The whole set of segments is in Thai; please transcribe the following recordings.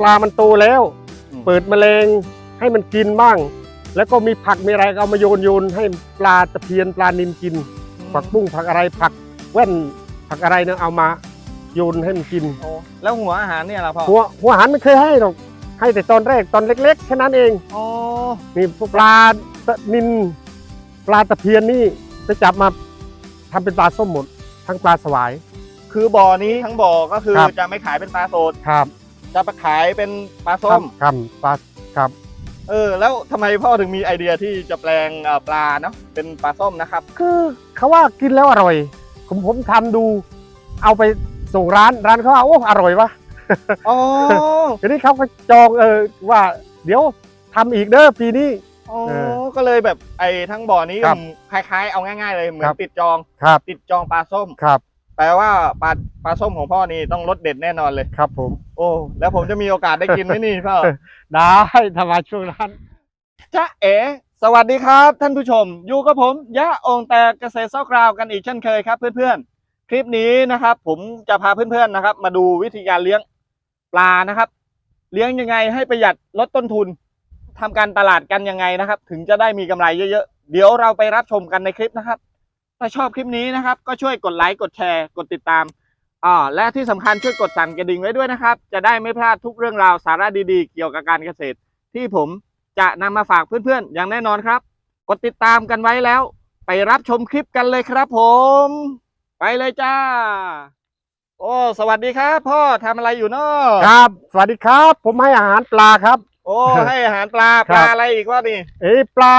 ปลามันโตแล้ว อืม เปิดแมลงให้มันกินบ้าง แล้วก็มีผักมีอะไรก็เอามาโยนโยนให้ปลาตะเพียนปลานินกิน ผักบุ้งผักอะไรผักแว่นผักอะไรเนี่ยเอามาโยนให้มันกิน โอ้แล้วหัวอาหารเนี่ยล่ะพ่อหัวหัวอาหารไม่เคยให้หรอกให้แต่ตอนแรกตอนเล็กๆแค่นั้นเอง โอ้นี่พวกปลาตะนินปลาตะเพียนนี่จะจับมาทำเป็นปลาส้มหมดทั้งปลาสวาย คือบ่อนี้ทั้งบ่อก็คือครับ จะไม่ขายเป็นปลาสด ครับ จะไปขายเป็นปลาส้มครับปลาครับ เออ แล้วทำไมพ่อถึงมีไอเดียที่จะแปลงเอ่อปลาเนาะเป็นปลาส้มนะครับ คือเขาว่ากินแล้วอร่อย ผมผมทำดู เอาไปส่งร้านร้านเขาว่าโอ้อร่อยวะอ๋อทีนี้เขาก็จองเออว่า เดี๋ยวทำอีกเด้อปีนี้ อ๋อเออก็เลยแบบไอ้ทั้งบ่อนี้ครับคล้ายๆ เอาง่ายๆเลยเหมือครันบติดจองครับติดจองปลาส้ม ครับ แปลว่าปลาปลาส้มของพ่อนี่ต้องรสเด็ดแน่นอนเลย ครับผม โอ้ แล้วผมจะมีโอกาสได้กินไหมนี่พ่อ ได้ทำมาช่วงนั้นจ๊ะเอ๋สวัสดีครับ ท่านผู้ชม อยู่กับผมยะองแตกเกษตรเศร้ากราวกันอีกเช่นเคยครับ เพื่อนๆ คลิปนี้นะครับ ผมจะพาเพื่อนๆนะครับ มาดูวิธีการเลี้ยงปลานะครับ เลี้ยงยังไงให้ประหยัดลดต้นทุนทำการตลาดกันยังไงนะครับ ถึงจะได้มีกำไรเยอะๆ เดี๋ยวเราไปรับชมกันในคลิปนะครับ ถ้าชอบคลิปนี้นะครับ ก็ช่วยกดไลค์กดแชร์กดติดตามอ่าและที่สำคัญช่วยกดสั่นกระดิ่งไว้ด้วยนะครับ จะได้ไม่พลาดทุกเรื่องราวสาระดีๆ เกี่ยวกับการเกษตร ที่ผมจะนำมาฝากเพื่อนๆ อย่างแน่นอนครับ กดติดตามกันไว้แล้ว ไปรับชมคลิปกันเลยครับผม ไปเลยจ้า โอ้สวัสดีครับ พ่อทำอะไรอยู่เนาะครับ สวัสดีครับ ผมให้อาหารปลาครับ โอ้ให้อาหารปลาคปรับลาอะไรอีกวะนี่เอ้ยปลา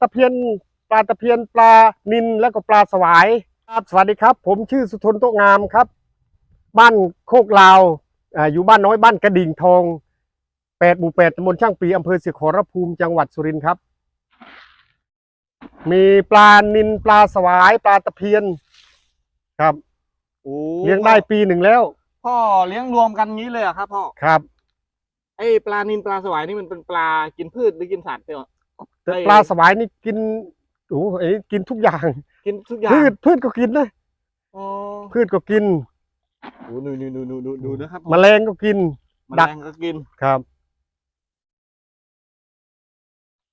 ตะเพียนป ลาตะเพียนปลานินแล้วก็ปลาสวายครับสวัสดีครับ ผมชื่อสุทนโตะงามครับ บ้านโคกลาวอ่าอยู่บ้านน้อยบ้านกระดิ่งทองแปดหมู่แปดตำบลช่างปีอำเภอสิขอรภูมิจังหวัดสุรินทร์ครับ มีปลานินปลาสวายปลาตะเพียนครับโอ้เลี้ยงได้ปีหนึ่งแล้ว พ่อเลี้ยงรวมกันงี้เลยเหรอะครับพ่อครับไอ้ปลานินปลาสวายนี่มันเป็นปลากินพืชหรือกินสัตว์เนี่ยแต่ไอ้ปลาสวายนี่กิน โอ้โหไอ้นี่กินทุกอย่าง กินทุกอย่างพืชพืชก็กินนะอ๋อพืชก็กินโอ้ดูดูดูดูดูดูนะครับแมลงก็กินแมดัลกงก็กินครับ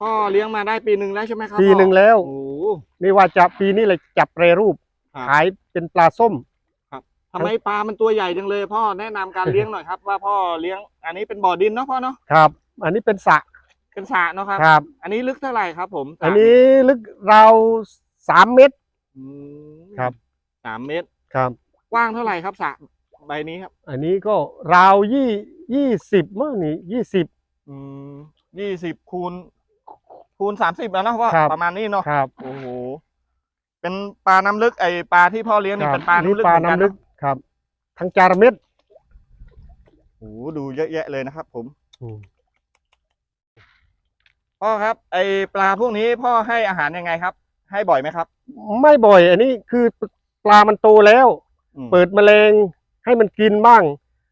พ่อเลี้ยงมาได้ปีหนึ่งแล้วใช่ไหมครับปีหนึ่งแล้วโอ้นี่ว่าจะปีนี้เลยจับแปรรูปครับขายเป็นปลาส้มทำไมปลามันตัวใหญ่จังเลย พ่อแนะนำการเลี้ยงหน่อยครับว่าพ่อเลี้ยง อันนี้เป็นบ่อดินเนาะพ่อเนาะครับ อันนี้เป็นสระ เป็นสระเนาะครับ ครับ อันนี้ลึกเท่าไหร่ครับ ผมสระอันนี้ลึกราวสามเมตร อืมครับ สามเมตร ครับ กว้างเท่าไหร่ครับสระใบนี้ครับอันนี้ก็ราวยี่ยี่สิบมั้งนี่ยี่สิบ อืมยี่สิบคูณคูณสามสิบแล้วเนาะว่าครับ ประมาณนี้เนาะครับ โอ้โหเป็นปลาน้ำลึกไอปลาที่พ่อเลี้ยงนี่ครับเป็นปลาน้ำลึกปลาเหมือนกันน้ำลึกเอะครับ ทั้งจาระเม็ดโอ้โหดูเยอะแยะเลยนะครับ ผม อืม พ่อครับ ไอปลาพวกนี้พ่อให้อาหารยังไงครับ ให้บ่อยไหมครับ ไม่บ่อย อันนี้คือปลามันโตแล้ว อืมเปิดแมลงให้มันกินบ้าง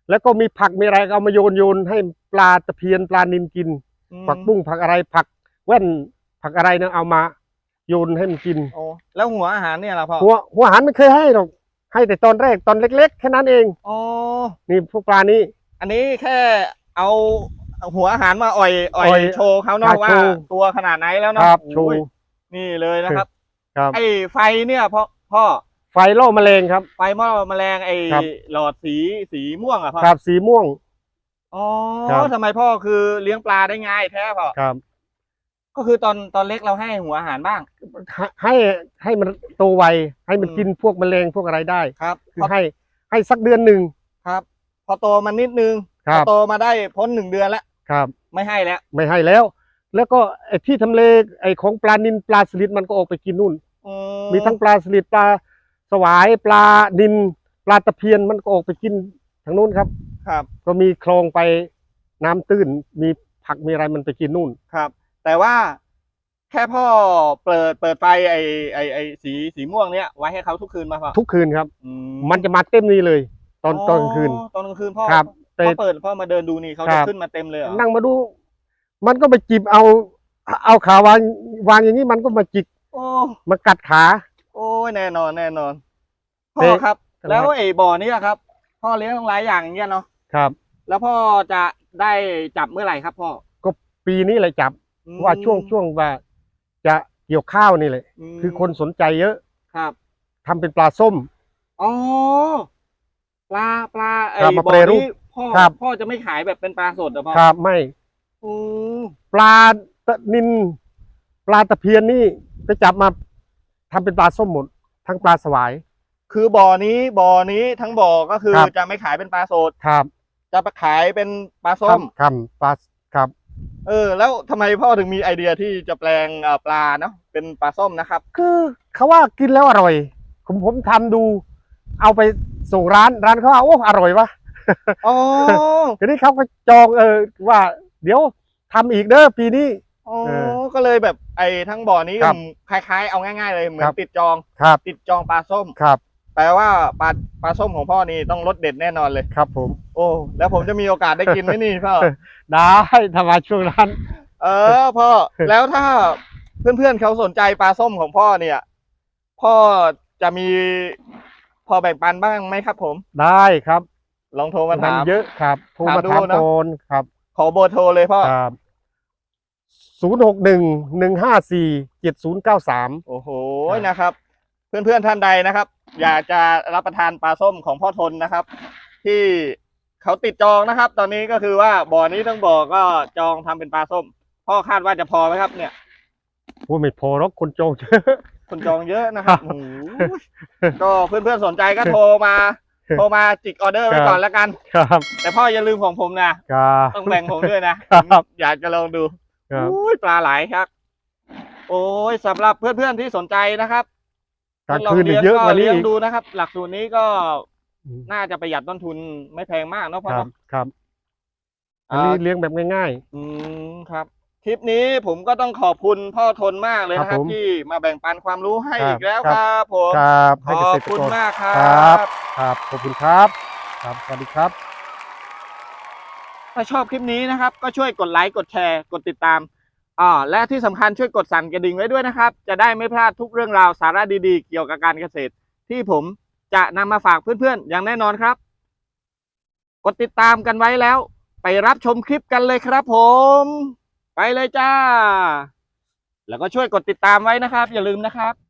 แล้วก็มีผักมีอะไรก็เอามาโยนโยนให้ปลาตะเพียนปลานินกิน อืมผักบุ้งผักอะไรผักแว่นผักอะไรเนี่ยเอามาโยนให้มันกิน โอ้แล้วหัวอาหารเนี่ยล่ะพ่อหัวหัวอาหารไม่เคยให้หรอกให้แต่ตอนแรกตอนเล็ก ๆ แค่นั้นเอง อ๋อนี่พวกปลานี้อันนี้แค่เอา เอาหัวอาหารมาอ่อยอ่อยอ่อยโชว์เขาเนาะอะว่าโชว์ ตัวขนาดไหนแล้วคเนาะรับโชโอ้ว์ยนี่เลยนะครับ ครับ ไอไฟเนี่ยพ่อพ่อไฟล่อแมลงครับ ไฟหม้อแมลงไอครับ หลอดสีสีม่วงอะพ่อครับสีม่วง อ๋อครับ ทำไมพ่อคือเลี้ยงปลาได้ง่ายแท้พ่อครับ ก็คือตอนตอนเล็กเราให้หัวอาหารบ้าง ให้ให้ให้มันโตไวให้มันอืม กินพวกแมลงพวกอะไรได้ ครับคือให้ให้สักเดือนหนึ่ง ครับ พอโตมานิดนึงคพรัอบ โตมาได้พ้นหนึ่งเดือนแล้ว ครับ ไม่ให้แล้ว ไม่ให้แล้ว แล้วก็ไอ้ที่ทำเลไอ้ของปลานินปลาสลิดมันก็ออกไปกินนู่น อืมีทั้งปลาสลิดปลาสวายปลานินปลาตะเพียนมันก็ออกไปกินทางนู้นครับ ครับ ก็มีคลองไปน้ำตื้นมีผักมีอะไรมันไปกินนู่น ครับ แต่ว่าแค่พ่อเปิดเปิดไฟไอไอไอสีสีม่วงเนี้ยไว้ให้เขาทุกคืนมาพ่อทุกคืนครับ อืมันจะมาเต็มนี่เลย ตอนตอนกลางคืน ตอนกลางคืนพ่อครับ แต่พ่อเปิดพ่อมาเดินดูนี่เขาครัจะบ ขึ้นมาเต็มเลยเหรอนั่งมาดู มันก็ไปจิบเอา เอาขาวางวางอย่างนี้มันก็มาจิกโอ้มากัดขา โอ้ยแน่นอนแน่นอนพ่เอ๊ะอครับอะไรแล้วไอ้บ่อนี้อะครับ พ่อเลี้ยงหลายอย่างอย่างเงี้ยเนาะครับ แล้วพ่อจะได้จับเมื่อไหร่ครับพ่อก็ปีนี้เลยจับอืมว่าช่วงช่วงว่า จะเกี่ยวข้าวนี่แหละมคือคนสนใจเยอะครับทำเป็นปลาส้ม อ๋อปลาปลาไอ้ครับมาบ่อแปรรูป นี้ พ่อครับ พ่อจะไม่ขายแบบเป็นปลาสดเหรอพ่อครับไม่อืมปลาตะนินปลาตะเพียนนี่ไปจับมาทำเป็นปลาส้มหมดทั้งปลาสวาย คือบ่อนี้บ่อนี้ทั้งบ่อก็คือครับ จะไม่ขายเป็นปลาสด ครับจะไปขายเป็นปลาส้ม ครับปลาครับ เออ แล้วทำไมพ่อถึงมีไอเดียที่จะแปลงเอ่อปลาเนาะเป็นปลาส้มนะครับ คือเขาว่ากินแล้วอร่อย ผมผมทำดู เอาไปส่งร้านร้านเขาว่าโอ้อร่อยวะ อ๋อทีนี้เขาก็จองเออว่า เดี๋ยวทำอีกเด้อปีนี้อ๋อเออก็เลยแบบไอ้ทั้งบ่อนี้ครับคล้าย ๆ เอาง่าย ๆ เลยเหมือครันบติดจองครับติดจองปลาส้มครับแปลว่าปลาปลาส้มของพ่อนี่ต้องรสเด็ดแน่นอนเลยครับ ผม โอ้แล้วผมจะมีโอกาสได้กินไหมนี่พ่อได้ทำมาช่วงนั้น เออพ่อแล้วถ้าเพื่อนๆเขาสนใจปลาส้มของพ่อเนี่ย พ่อจะมีพอแบ่งปันบ้างไหมครับผม ได้ครับ ลองโทรมาถามทำเยอะครับโทรมาถามดูถามนะโอนครับขอเบอร์โทรเลยพ่อ ครับศูนย์หกหนึ่งหนึ่งห้าสี่เจ็ดศูนย์เก้าสาม โอ้โหครับ นะครับ เพื่อนๆท่านใดนะครับ อยากจะรับประทานปลาส้มของพ่อทนนะครับ ที่เขาติดจองนะครับ ตอนนี้ก็คือว่าบ่อนี้ทั้งบ่อก็จองทำเป็นปลาส้ม พ่อคาดว่าจะพอไหมครับ เนี่ย พูดไม่พอหรอกคนจองเยอะ คนจองเยอะนะครับ โอ้โหก็เพื่อนๆสนใจก็โทรมา โทรมาจิกออเดอร์ไว้ก่อนแล้วกัน ครับ แต่พ่ออย่าลืมของผมนะ ครับต้องแบ่งผมด้วยนะ ครับ อยากจะลองดูครับอุ้ยปลาไหลครับ โอ้ยสำหรับเพื่อนๆที่สนใจนะครับกลางคืนนี่เยอะกว่านี้เลี้ยงอีกดูนะครับ หลักสูตรนี้ก็น่าจะประหยัดต้นทุนไม่แพงมากเนาะพ่อครับเนาะครับ อันอ่านี้เลี้ยงแบบง่ายอืมครับ คลิปนี้ผมก็ต้องขอบคุณพ่อทนมากเลยนะคครัรับบผมที่มาแบ่งปันความรู้ให้ครับอีกแล้วคครับรับผมๆครับขให้เกอษบตรคุณกรมากครัครับบ ครับขอบคุณครับครับสวัสดีครับ ถ้าชอบคลิปนี้นะครับ ก็ช่วยกดไลค์กดแชร์กดติดตามอ่าและที่สำคัญช่วยกดสั่นกระดิ่งไว้ด้วยนะครับ จะได้ไม่พลาดทุกเรื่องราวสาระดีๆ เกี่ยวกับการเกษตร ที่ผมจะนำมาฝากเพื่อนๆ อย่างแน่นอนครับ กดติดตามกันไว้แล้ว ไปรับชมคลิปกันเลยครับผม ไปเลยจ้า แล้วก็ช่วยกดติดตามไว้นะครับ อย่าลืมนะครับ